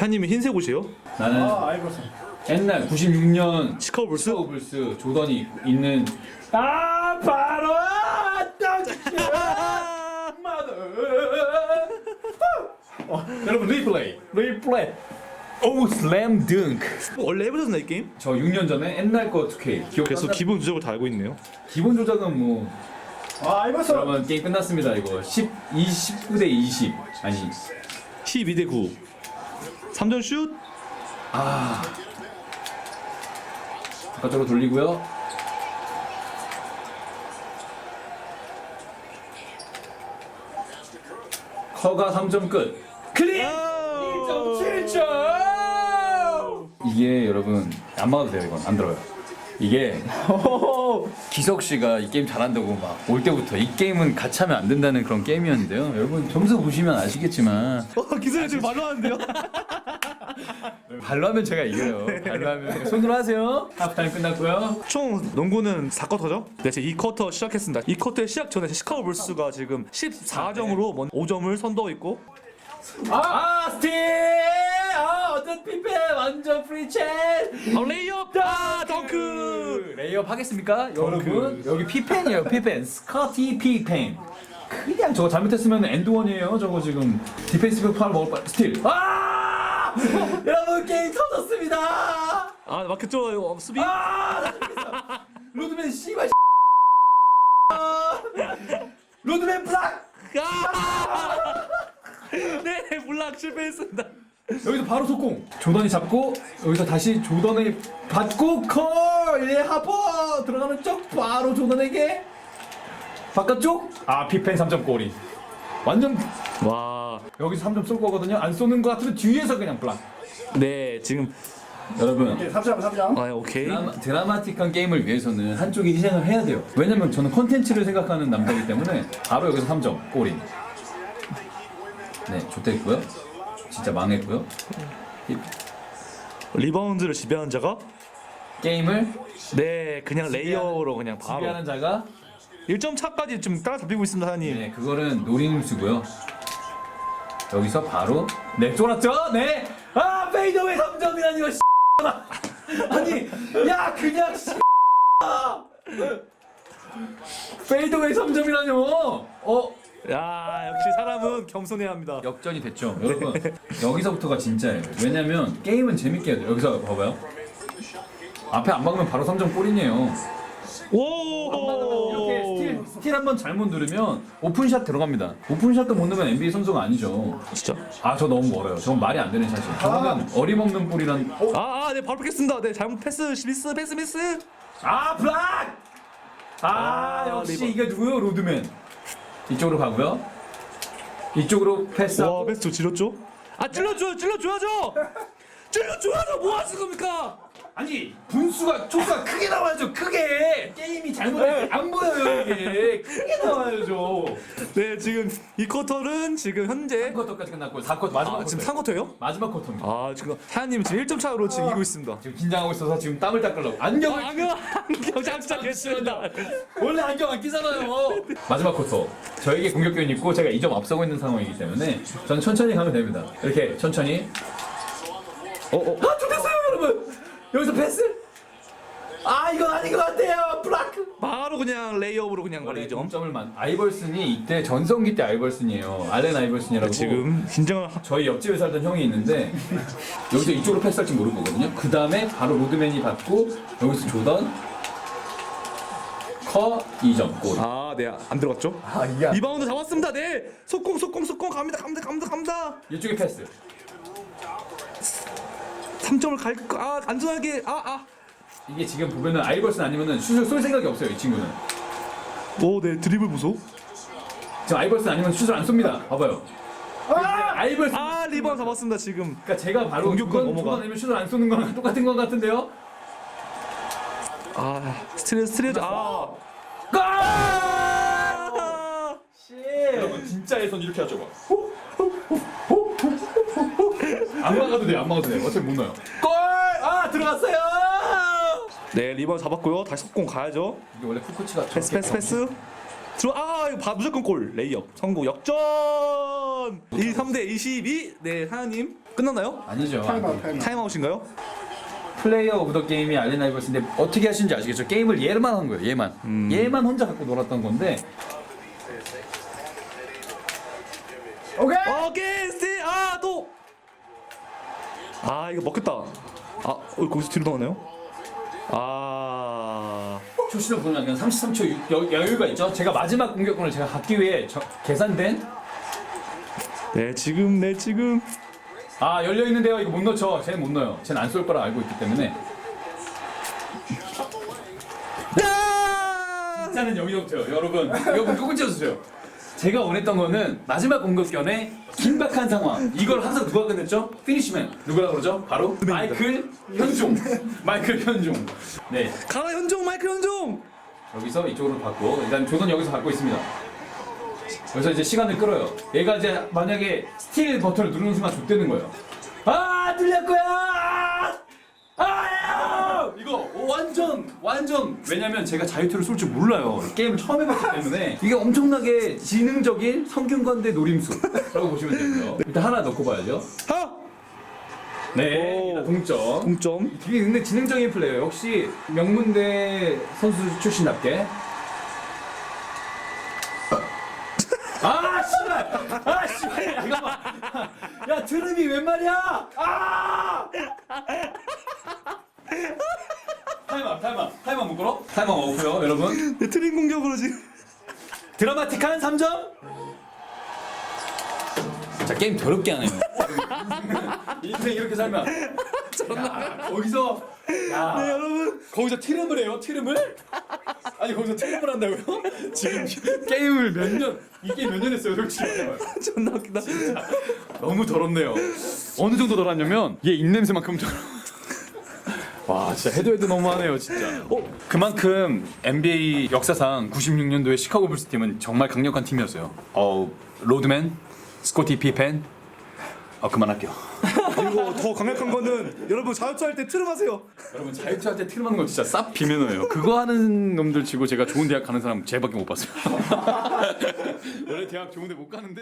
사장님이 흰색 옷이에요? 나는 아. 옛날 96년 시카고 불스? 스타워 불스 조던이 있는 아 바로 어, 여러분 리플레이 리플레이 오 슬램 덩크 원래 해보셨나 이 게임? 저 6년 전에 옛날 거 2K 기억 그래서 나 기본 누적을 다 알고 있네요. 기본 조작은 뭐아 아이버슨. 여러분 게임 끝났습니다 이거 10 29대 20 아니 12대 9. 3점 슛. 아. 바깥쪽으로 돌리고요. 커가 3점 끝. 클린! 1.7점 이게 여러분 안 막아도 돼요 이건. 안 들어요. 이게 기석 씨가 이 게임 잘한다고 막 올 때부터 이 게임은 같이 하면 안 된다는 그런 게임이었는데요. 여러분 점수 보시면 아시겠지만 어, 기술이 지금 말로 하는데요? 발로 하면 제가 이겨요 발로 하면 손으로 하세요 하프타임 끝났고요 총 농구는 4쿼터죠? 네, 제 2쿼터 시작했습니다. 2쿼터의 시작 전에 시카고 불스가 지금 14점으로 5점을 선도하고 있고 아, 스틸! 아, 어떤 피페 완전 프리챗! 아, 레이업! 아, 덩크! 레이업 하겠습니까? 여러분, 여기 피펜이에요, 피펜. 스커티 피펜. 그냥 저거 잘못했으면 엔드원이에요, 저거 지금. 디펜시브 파울 먹을 뻔, 스틸. 아! 여러분, 게임 터졌습니다! 아, 막혔죠? 이거 수비? 아! 나 죽겠어. 로드맨 씨발 아! 로드맨 블락! 아! 네, 블락 실패했습니다. 여기서 바로 속공. 조던이 잡고 여기서 다시 조던이 받고 컬! 예 하퍼 들어가는 쪽 바로 조던에게 바깥쪽 아 피펜 3점 골이 완전 와, 여기서 3점 쏠 거거든요. 안 쏘는 거 같으면 뒤에서 그냥 블락. 네, 지금 여러분 네, 3점 3점. 아, 오케이. 드라마, 드라마 틱한 게임을 위해서는 한쪽이 희생을 해야 돼요. 왜냐면 저는 컨텐츠를 생각하는 남자이기 때문에 바로 여기서 3점 골인. 네, 좋됐고요. 진짜 망했고요. 리바운드를 지배한 자가 게임을 네, 그냥 레이어로 그냥 바로 지배하는 자가 1점 차까지 좀 따라잡히고 있습니다, 사장님. 네, 그거는 노림수고요. 여기서 바로 네 쫄았죠? 네. 아 페이더웨이 3점이라니 씨. 아니 야 그냥 씨. 페이더웨이 3점이라뇨. 어 야, 역시 사람은 겸손해야 합니다. 역전이 됐죠. 여러분 여기서부터가 진짜예요. 왜냐면 게임은 재밌게 해야 돼요. 여기서 봐봐요. 앞에 안 막으면 바로 3점 골이네요. 이렇게 오! 스틸, 스틸 한번 잘못 누르면 오픈샷 들어갑니다. 오픈샷도 못 넣으면 NBA 선수가 아니죠. 진짜? 아 저 너무 멀어요. 저건 말이 안 되는 샷이에요. 저거는 어림없는 볼이란. 아, 아, 네, 바로 뺏겠습니다. 네, 잘못 패스, 미스, 패스, 미스. 아 블락! 아, 아, 역시 리버. 이게 누구요? 로드맨. 이쪽으로 가고요. 이쪽으로 와, 패스하고. 패스 좀 지렸죠? 아, 찔러줘요, 찔러줘야죠! 찔러줘야죠! 뭐 하시는 겁니까? 아니 분수가 초수가 크게 나와야죠. 크게 게임이 잘못돼 안 보여요 이게 크게 나와야죠. 네, 지금 이 쿼터는 지금 현재 3쿼터까지 끝났고 4쿼터 마지막 아, 지금 쿼터. 3쿼터예요? 마지막 쿼터입니다. 아, 지금 하연님 지금 1점 차로 지금 이기고 있습니다. 지금 긴장하고 있어서 지금 땀을 닦으려고 아, 안경을 안경, 안경 장착했습니다. 원래 안경 안 끼잖아요. 마지막 쿼터. 저에게 공격権있고 제가 2점 앞서고 있는 상황이기 때문에 저는 천천히 가면 됩니다. 이렇게 천천히. 어, 어. 아. 여기서 패스? 아, 이건 아닌 것 같아요. 블라크. 바로 그냥 레이업으로 그냥 바로 원래 2점. 2점을 만. 아이벌슨이 이때 전성기 때 아이벌슨이에요. 알렌 아이벌슨이라고. 지금 긴장을 하... 저희 옆집에 살던 형이 있는데 여기서 이쪽으로 패스할지 모르는 거거든요. 그 다음에 바로 로드맨이 받고 여기서 조던 커 2점 골. 아, 네, 안 들어갔죠? 아, 이게 리바운드 잡았습니다. 네, 속공, 속공, 속공 갑니다, 갑니다, 갑니다, 갑니다. 이쪽에 패스. 3점을 갈, 아, 안전하게, 아, 아. 이게 지금 보면은 아이벌슨 아니면은 슛을 쏠 생각이 없어요 이 친구는 오, 네, 드리블 보소. 지금 아이벌슨 아니면 슛을 안 쏩니다 봐봐요 아이벌슨 아, 리바운드 잡았습니다, 지금. 그러니까 제가 바로 공격권 두번 넘어가. 아니면 슛을 안 쏘는 거랑 똑같은 것 같은데요 아, 스트레스, 스트레스, 아. 골! 아! 여러분 진짜에선 이렇게 하죠 안 막아도 돼요 안 막아도 돼요 어차피 못 넣어요 골! 아 들어갔어요 네, 리바운드 잡았고요. 다시 속공 가야죠. 이게 원래 푸코치가 패스, 패스, 패스. 들어, 아, 이거 바, 무조건 골. 레이업. 성공, 역전! 2, 3대 22. 네, 하연님. 끝났나요? 아니죠. 타임아웃 타임아웃. 타임아웃인가요? 플레이어 오브 더 게임이 알렌 아이버스인데 어떻게 하시는지 아시겠죠? 게임을 얘만 한 거예요. 얘만. 얘만 혼자 갖고 놀았던 건데 오케이. 오케이 스틸 아 이거 먹겠다 아 어, 거기서 뒤로 나오네요 아 초시로 보면 그냥 33초 여, 여유가 있죠. 제가 마지막 공격권을 제가 갖기 위해 저, 계산된 네 지금 네 지금 아 열려 있는데요. 이거 못 넣죠. 쟤는 못 넣어요. 쟤는 안 쏠 거라 알고 있기 때문에 야! 일단은 여기서부터요. 여러분, 여러분 조금 찍어주세요. 제가 원했던 거는 마지막 공격견의 긴박한 상황. 이걸 항상 누가 끝냈죠? 피니시맨. 누구라 그러죠? 바로 마이클 현종. 마이클 현종. 네. 가라 현종 마이클 현종 여기서 이쪽으로 받고 일단 조던 여기서 받고 있습니다. 여기서 이제 시간을 끌어요. 얘가 이제 만약에 스틸 버튼을 누르는 순간 족되는 거예요. 아 거야! 아! 이거 완전 완전. 왜냐면 제가 자유투를 쏠 줄 몰라요. 게임을 처음 해봤기 때문에. 이게 엄청나게 지능적인 성균관대 노림수라고 보시면 되고요. 일단 하나 넣고 봐야죠. 하! 네, 오. 동점. 동점. 되게 근데 지능적인 플레이어 역시 명문대 선수 출신답게? 아 씨발! 아 씨발! 잠깐만 야 트름이 웬 말이야? 아 타임아 타임아 타임아 묶어로. 타임아 먹고요 여러분. 네, 트림 공격으로 지금. 드라마틱한 3점? 자 게임 더럽게 하네요. 인생 이렇게 살면. 야, 거기서 야. 네 여러분. 거기서 트름을 해요 트름을? 아니 거기서 트름을 한다고요? 지금 게임을 몇년이 게임 몇 년 했어요 솔직히. 존나 웃기다. 너무 더럽네요. 어느 정도 더럽냐면 얘 입냄새만큼 더러워 와 진짜 해도 해도 너무하네요 진짜. 어? 그만큼 NBA 역사상 96년도의 시카고 불스 팀은 정말 강력한 팀이었어요. 어 로드맨 스코티 피펜. 어 그만할게요. 그리고 더 강력한 거는 여러분 자유투할 때 트름 하세요. 여러분 자유투할 때 트림하는 거 진짜 쌉 비매너예요. 그거 하는 놈들 치고 제가 좋은 대학 가는 사람 쟤밖에 못 봤어요. 원래 대학 좋은 데 못 가는데